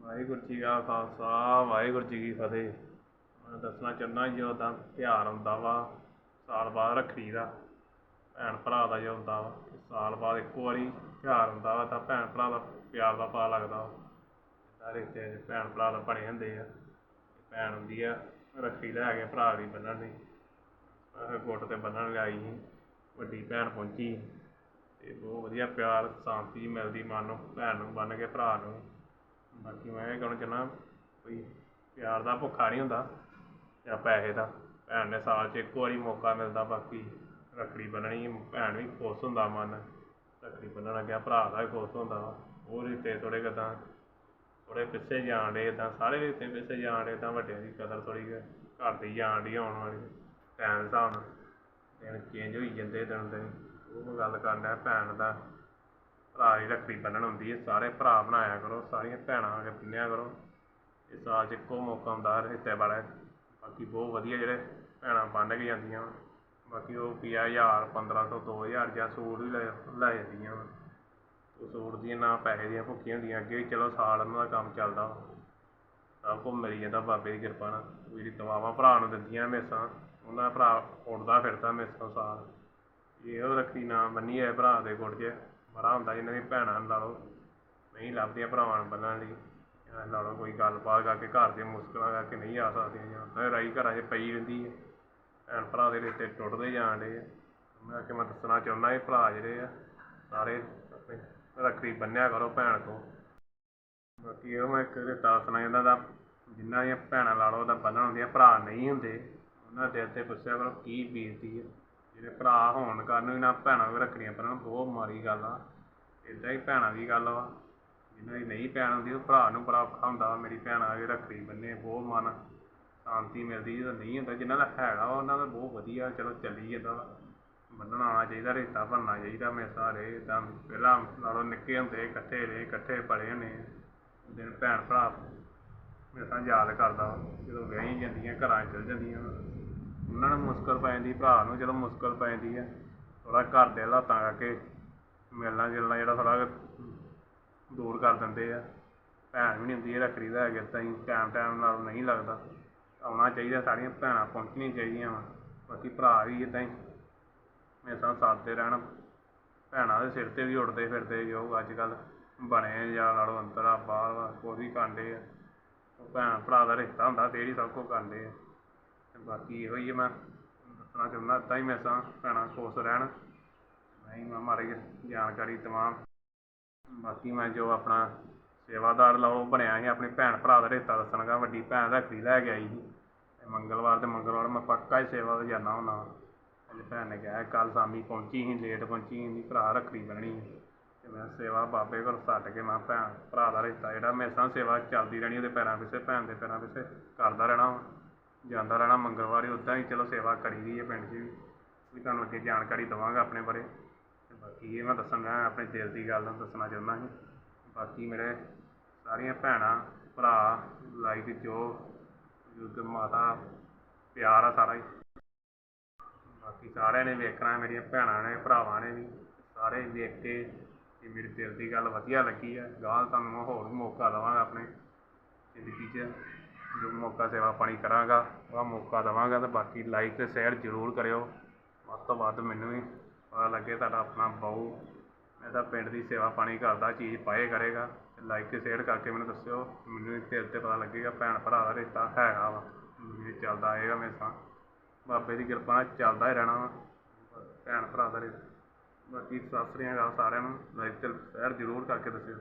ਵਾਹਿਗੁਰੂ ਜੀ ਕਾ ਖਾਲਸਾ, ਵਾਹਿਗੁਰੂ ਜੀ ਕੀ ਫਤਿਹ। ਮੈਂ ਦੱਸਣਾ ਚਾਹੁੰਦਾ ਜਦੋਂ ਦਾ ਤਿਉਹਾਰ ਆਉਂਦਾ ਵਾ, ਸਾਲ ਬਾਅਦ ਰੱਖੜੀ ਦਾ, ਭੈਣ ਭਰਾ ਦਾ ਜੋ ਹੁੰਦਾ ਵਾ ਸਾਲ ਬਾਅਦ ਇੱਕੋ ਵਾਰੀ ਤਿਉਹਾਰ ਹੁੰਦਾ ਵਾ, ਤਾਂ ਭੈਣ ਭਰਾ ਦਾ ਪਿਆਰ ਦਾ ਪਤਾ ਲੱਗਦਾ ਵਾ। ਸਾਰੇ ਰਿਸ਼ਤੇ 'ਚ ਭੈਣ ਭਰਾ ਦਾ ਬਣੇ ਹੁੰਦੇ ਆ ਭੈਣ ਹੁੰਦੀ ਆ, ਰੱਖੜੀ ਲੈ ਕੇ ਭਰਾ ਦੀ ਬੰਨਣ ਲਈ। ਗੁੱਟ ਤੇ ਬੰਨਣ ਲਈ ਸੀ, ਵੱਡੀ ਭੈਣ ਪਹੁੰਚੀ। ਤੇ ਬਹੁਤ ਵਧੀਆ ਪਿਆਰ, ਸ਼ਾਂਤੀ ਮਿਲਦੀ ਮਨ ਨੂੰ, ਭੈਣ ਨੂੰ, ਬੰਨ ਕੇ ਭਰਾ ਨੂੰ। ਬਾਕੀ ਮੈਂ ਇਹ ਕਹਿਣਾ ਚਾਹੁੰਦਾ ਕੋਈ ਪਿਆਰ ਦਾ ਭੁੱਖਾ ਨਹੀਂ ਹੁੰਦਾ ਜਾਂ ਪੈਸੇ ਦਾ। ਭੈਣ ਨੇ ਸਾਲ 'ਚ ਇੱਕ ਵਾਰੀ ਮੌਕਾ ਮਿਲਦਾ, ਬਾਕੀ ਰੱਖੜੀ ਬੰਨਣੀ, ਭੈਣ ਵੀ ਖੁਸ਼ ਹੁੰਦਾ ਮਨ। ਰੱਖੜੀ ਬੰਨਣ ਲੱਗਿਆ, ਭਰਾ ਦਾ ਵੀ ਖੁਸ਼ ਹੁੰਦਾ। ਵਾ ਉਹ ਰਿਸ਼ਤੇ ਥੋੜ੍ਹੇ ਕਿੱਦਾਂ ਥੋੜ੍ਹੇ ਪਿੱਛੇ ਜਾਣ ਡੇ ਤਾਂ ਸਾਰੇ ਰਿਸ਼ਤੇ ਪਿੱਛੇ ਜਾਣ ਡੇ ਤਾਂ ਵੱਡਿਆਂ ਦੀ ਕਦਰ ਥੋੜ੍ਹੀ ਘਰ ਦੀ ਜਾਣ ਡਈ ਆਉਣ ਵਾਲੀ। ਟਾਈਮ ਦੇ ਹਿਸਾਬ ਨਾਲ ਦਿਨ ਚੇਂਜ ਹੋਈ ਜਾਂਦੇ ਦਿਨ ਦਿਨ ਉਹ ਗੱਲ ਕਰਦਾ ਭੈਣ ਦਾ। ਭਰਾ ਦੀ ਰੱਖੜੀ ਬੰਨਣ ਹੁੰਦੀ ਹੈ, ਸਾਰੇ ਭਰਾ ਬਣਾਇਆ ਕਰੋ, ਸਾਰੀਆਂ ਭੈਣਾਂ ਆ ਕੇ ਬੰਨ੍ਹਿਆ ਕਰੋ ਇਹ ਸਾਲ 'ਚ ਇੱਕੋ ਮੌਕਾ ਹੁੰਦਾ ਰਿਸ਼ਤੇ ਵਾਲਾ ਬਾਕੀ ਬਹੁਤ ਵਧੀਆ ਜਿਹੜੇ ਭੈਣਾਂ ਬੰਨ੍ਹ ਕੇ ਜਾਂਦੀਆਂ ਵਾਂ। ਬਾਕੀ ਉਹ ਕੀ ਹਜ਼ਾਰ, ਪੰਦਰਾਂ ਸੌ, ਦੋ ਹਜ਼ਾਰ ਜਾਂ ਸੂਟ ਵੀ ਲੈ ਲੈ ਜਾਂਦੀਆਂ ਵਾਂ। ਉਹ ਸੂਟ ਦੀਆਂ ਨਾ ਪੈਸੇ ਦੀਆਂ ਭੁੱਖੀਆਂ ਹੁੰਦੀਆਂ, ਅੱਗੇ ਵੀ ਚਲੋ ਸਾਲ ਉਹਨਾਂ ਦਾ ਕੰਮ ਚੱਲਦਾ ਵਾ। ਸਭ ਕੁਝ ਮਿਲ ਜਾਂਦਾ ਬਾਬੇ ਦੀ ਕਿਰਪਾ ਨਾਲ ਜਿਹੜੀ ਦਵਾਵਾਂ ਭਰਾ ਨੂੰ ਦਿੰਦੀਆਂ ਹਮੇਸ਼ਾ, ਉਹਨਾਂ ਦਾ ਭਰਾ ਉੱਡਦਾ ਫਿਰਦਾ ਹਮੇਸ਼ਾ ਸਾਲ ਇਹੋ ਰੱਖੜੀ ਨਾ ਬੰਨੀ ਹੈ ਭਰਾ ਦੇ ਗੁੜ 'ਚ ਬੜਾ ਹੁੰਦਾ ਜਿਹਨਾਂ ਦੀਆਂ ਭੈਣਾਂ ਨੂੰ ਲਾ ਲਓ, ਨਹੀਂ ਲੱਭਦੀਆਂ ਭਰਾਵਾਂ ਨੂੰ ਬੰਨਣ ਲਈ, ਜਾਂ ਲਾ ਲਓ ਕੋਈ ਗੱਲਬਾਤ ਕਰਕੇ ਘਰ ਦੀਆਂ ਮੁਸ਼ਕਲਾਂ ਕਰਕੇ ਨਹੀਂ ਆ ਸਕਦੀਆਂ, ਜਾਂ ਤਾਂ ਰਾਈ ਘਰਾਂ 'ਚ ਪਈ ਰਹਿੰਦੀ ਹੈ। ਭੈਣ ਭਰਾ ਦੇ ਰਿਸ਼ਤੇ ਟੁੱਟਦੇ ਜਾਣ ਡੇ ਆ। ਮੈਂ ਕਿ ਮੈਂ ਦੱਸਣਾ ਚਾਹੁੰਦਾ ਇਹ ਭਰਾ ਜਿਹੜੇ ਆ, ਸਾਰੇ ਆਪਣੇ ਰੱਖੜੀ ਬੰਨਿਆ ਕਰੋ ਭੈਣ ਕੋ। ਬਾਕੀ ਉਹ ਮੈਂ ਇੱਕ ਰਿਸ਼ਤਾ ਦੱਸਣਾ ਚਾਹੁੰਦਾ ਦਾ ਜਿਨ੍ਹਾਂ ਦੀਆਂ ਭੈਣਾਂ ਲਾ ਲਓ, ਉਹਦਾ ਬੰਨਣ ਹੁੰਦੀਆਂ, ਭਰਾ ਨਹੀਂ ਹੁੰਦੇ। ਉਹਨਾਂ ਦੇ ਤੇ ਪੁੱਛਿਆ ਕਰੋ ਕੀ ਬੀਤਦੀ ਹੈ ਜਿਹੜੇ ਭਰਾ ਹੋਣ ਕਾਰਨ ਵੀ ਨਾ ਭੈਣਾਂ ਵੀ ਰੱਖੜੀਆਂ ਬੰਨਣ ਬਹੁਤ ਮਾੜੀ ਗੱਲ ਆ। ਇੱਦਾਂ ਹੀ ਭੈਣਾਂ ਦੀ ਗੱਲ ਵਾ। ਜਿਹਨਾਂ ਦੀ ਨਹੀਂ ਭੈਣ ਹੁੰਦੀ, ਉਹ ਭਰਾ ਨੂੰ ਬੜਾ ਔਖਾ ਹੁੰਦਾ ਵਾ। ਮੇਰੀ ਭੈਣ ਆ ਕੇ ਰੱਖੜੀ ਬੰਨੇ, ਬਹੁਤ ਮਨ ਸ਼ਾਂਤੀ ਮਿਲਦੀ। ਜਦੋਂ ਨਹੀਂ ਹੁੰਦਾ ਜਿਨ੍ਹਾਂ ਦਾ ਹੈਗਾ ਵਾ, ਉਹਨਾਂ ਦਾ ਬਹੁਤ ਵਧੀਆ। ਚਲੋ ਚੱਲੀ ਜਾਂਦਾ ਵਾ। ਬੰਨਣਾ ਆਉਣਾ ਚਾਹੀਦਾ ਰਿਸ਼ਤਾ ਬਣਨਾ ਚਾਹੀਦਾ ਮੇਰੇ ਸਾਰੇ। ਇੱਦਾਂ ਪਹਿਲਾਂ ਨਾਲੋਂ ਨਿੱਕੇ ਹੁੰਦੇ, ਇਕੱਠੇ ਰਹੇ, ਇਕੱਠੇ ਪਲੇ ਹੁੰਦੇ। ਦਿਨ ਭੈਣ ਭਰਾ ਹਮੇਸ਼ਾ ਯਾਦ ਕਰਦਾ ਵਾ। ਜਦੋਂ ਵਿਆਹੀ ਜਾਂਦੀਆਂ, ਘਰਾਂ 'ਚ ਚਲ ਜਾਂਦੀਆਂ ਉਹਨਾਂ ਨੂੰ ਮੁਸ਼ਕਲ ਪੈ ਜਾਂਦੀ, ਭਰਾ ਨੂੰ ਚਲੋ ਮੁਸ਼ਕਲ ਪੈ ਜਾਂਦੀ ਹੈ ਥੋੜਾ ਘਰ ਦੇ ਹਾਲਾਤਾਂ ਕਰਕੇ ਮਿਲਣਾ ਜੁਲਣਾ ਜਿਹੜਾ ਥੋੜ੍ਹਾ ਦੂਰ ਕਰ ਦਿੰਦੇ ਆ। ਭੈਣ ਵੀ ਨਹੀਂ ਹੁੰਦੀ ਇਹ ਰੱਖੜੀ ਦਾ ਹੈਗੇ ਤਾਂ ਹੀ ਟਾਈਮ ਟਾਈਮ ਨਾਲ ਨਹੀਂ ਲੱਗਦਾ। ਆਉਣਾ ਚਾਹੀਦਾ, ਸਾਰੀਆਂ ਭੈਣਾਂ ਪਹੁੰਚਣੀਆਂ ਚਾਹੀਦੀਆਂ ਵਾ। ਬਾਕੀ ਭਰਾ ਵੀ ਇਦਾਂ ਹੀ ਹਮੇਸ਼ਾ ਸਾਥ ਦੇ ਰਹਿਣ। ਭੈਣਾਂ ਦੇ ਸਿਰ ਤੇ ਵੀ ਉੱਡਦੇ ਫਿਰਦੇ ਜੋ ਅੱਜ ਕੱਲ ਬਣੇ ਜਾਂ ਨਾਲੋਂ ਅੰਤਰਾ, ਬਾਹਰ ਵਾ ਕੋਈ ਵੀ ਕਾਂਡੇ ਆ। ਭੈਣ ਭਰਾ ਦਾ ਰਿਸ਼ਤਾ ਹੁੰਦਾ, ਫੇਰ ਹੀ ਸਭ ਕੁਝ ਕਰਦੇ ਆ। ਬਾਕੀ ਇਹੋ ਹੀ ਹੈ ਮੈਂ ਦੱਸਣਾ ਚਾਹੁੰਦਾ ਇੱਦਾਂ ਹੀ ਹਮੇਸ਼ਾ ਭੈਣਾਂ ਖੁਸ਼ ਰਹਿਣ। ਮੈਂ ਹੀ ਮੈਂ ਮਾੜੀ ਜਾਣਕਾਰੀ ਤਮਾਮ ਬਾਕੀ ਮੈਂ ਜੋ ਆਪਣਾ ਸੇਵਾਦਾਰ ਲਾਓ ਬਣਿਆ ਸੀ, ਆਪਣੇ ਭੈਣ ਭਰਾ ਦਾ ਰਿਸ਼ਤਾ ਦੱਸਣਗਾ, ਵੱਡੀ ਭੈਣ ਰੱਖੜੀ ਲੈ ਕੇ ਆਈ ਸੀ। ਤੇ ਮੰਗਲਵਾਰ ਤੇ ਮੰਗਲਵਾਰ ਮੈਂ ਪੱਕਾ ਹੀ ਸੇਵਾ ਤੇ ਜਾਂਦਾ ਹੁੰਦਾ ਅੱਜ ਭੈਣ ਨੇ ਕਿਹਾ ਕੱਲ ਸ਼ਾਮੀ ਪਹੁੰਚੀ ਸੀ, ਲੇਟ ਪਹੁੰਚੀ ਸੀ ਭਰਾ ਰੱਖੜੀ ਬਣਨੀ ਹੈ ਤੇ ਮੈਂ ਸੇਵਾ ਬਾਬੇ ਕੋਲ ਛੱਡ ਕੇ ਮੈਂ ਭੈਣ ਭਰਾ ਦਾ ਰਿਸ਼ਤਾ ਜਿਹੜਾ ਹਮੇਸ਼ਾ ਸੇਵਾ ਚੱਲਦੀ ਰਹਿਣੀ, ਉਹਦੇ ਪੈਰਾਂ ਪਿੱਛੇ, ਭੈਣ ਦੇ ਪੈਰਾਂ ਪਿੱਛੇ ਕਰਦਾ ਰਹਿਣਾ ਵਾ। ਜਾਂਦਾ ਰਹਿਣਾ ਮੰਗਲਵਾਰ ਹੀ ਉੱਦਾਂ ਹੀ ਚਲੋ ਸੇਵਾ ਕਰੀ ਦੀ ਹੈ ਪਿੰਡ 'ਚ ਵੀ। ਵੀ ਤੁਹਾਨੂੰ ਅੱਗੇ ਜਾਣਕਾਰੀ ਦੇਵਾਂਗਾ ਆਪਣੇ ਬਾਰੇ। ਤੇ ਬਾਕੀ ਇਹ ਮੈਂ ਦੱਸਣ ਰਿਹਾ ਆਪਣੇ ਦਿਲ ਦੀ ਗੱਲ ਦੱਸਣਾ ਚਾਹੁੰਦਾ ਸੀ। ਬਾਕੀ ਮੇਰੇ ਸਾਰੀਆਂ ਭੈਣਾਂ, ਭਰਾ ਲਾਈਕ ਜੋ ਯੁੱਧ ਮਾਤਾ, ਪਿਆਰ ਆ ਸਾਰਾ ਹੀ। ਬਾਕੀ ਸਾਰਿਆਂ ਨੇ ਵੇਖਣਾ, ਮੇਰੀਆਂ ਭੈਣਾਂ ਨੇ, ਭਰਾਵਾਂ ਨੇ ਵੀ, ਸਾਰੇ ਵੇਖ ਕੇ ਕਿ ਮੇਰੀ ਦਿਲ ਦੀ ਗੱਲ ਵਧੀਆ ਲੱਗੀ ਹੈ। ਗਾਂ ਤੁਹਾਨੂੰ ਮੈਂ ਹੋਰ ਵੀ ਮੌਕਾ ਦੇਵਾਂਗਾ ਆਪਣੇ ਜ਼ਿੰਦਗੀ 'ਚ। ਜੋ ਮੌਕਾ ਸੇਵਾ ਪਾਣੀ ਕਰਾਂਗਾ, ਉਹਦਾ ਮੌਕਾ ਦੇਵਾਂਗਾ ਅਤੇ ਬਾਕੀ ਲਾਈਕ ਤੇ ਸ਼ੇਅਰ ਜ਼ਰੂਰ ਕਰਿਓ। ਵੱਧ ਤੋਂ ਵੱਧ ਮੈਨੂੰ ਵੀ ਪਤਾ ਲੱਗੇ ਤੁਹਾਡਾ ਆਪਣਾ ਬਾਊ ਮੈਂ ਤਾਂ ਪਿੰਡ ਦੀ ਸੇਵਾ ਪਾਣੀ ਕਰਦਾ ਚੀਜ਼ ਪਾਏ ਕਰੇਗਾ। ਤੇ ਲਾਈਕ ਤੇ ਸ਼ੇਅਰ ਕਰਕੇ ਮੈਨੂੰ ਦੱਸਿਓ, ਮੈਨੂੰ ਵੀ ਦਿਲ ਤੇ ਪਤਾ ਲੱਗੇਗਾ, ਭੈਣ ਭਰਾ ਦਾ ਰਿਸ਼ਤਾ ਹੈਗਾ ਵਾ। ਇਹ ਚੱਲਦਾ ਆਏਗਾ ਮੇਰੇ ਸਾਂ ਬਾਬੇ ਦੀ ਕਿਰਪਾ ਨਾਲ ਚੱਲਦਾ ਹੀ ਰਹਿਣਾ ਵਾ। ਭੈਣ ਭਰਾ ਦਾ ਰਿਸ਼ਤਾ। ਬਾਕੀ ਸਤਿ ਸ੍ਰੀ ਅਕਾਲ ਸਾਰਿਆਂ ਨੂੰ। ਲਾਈਕ ਤੇ ਸ਼ੇਅਰ ਜ਼ਰੂਰ ਕਰਕੇ ਦੱਸਿਓ।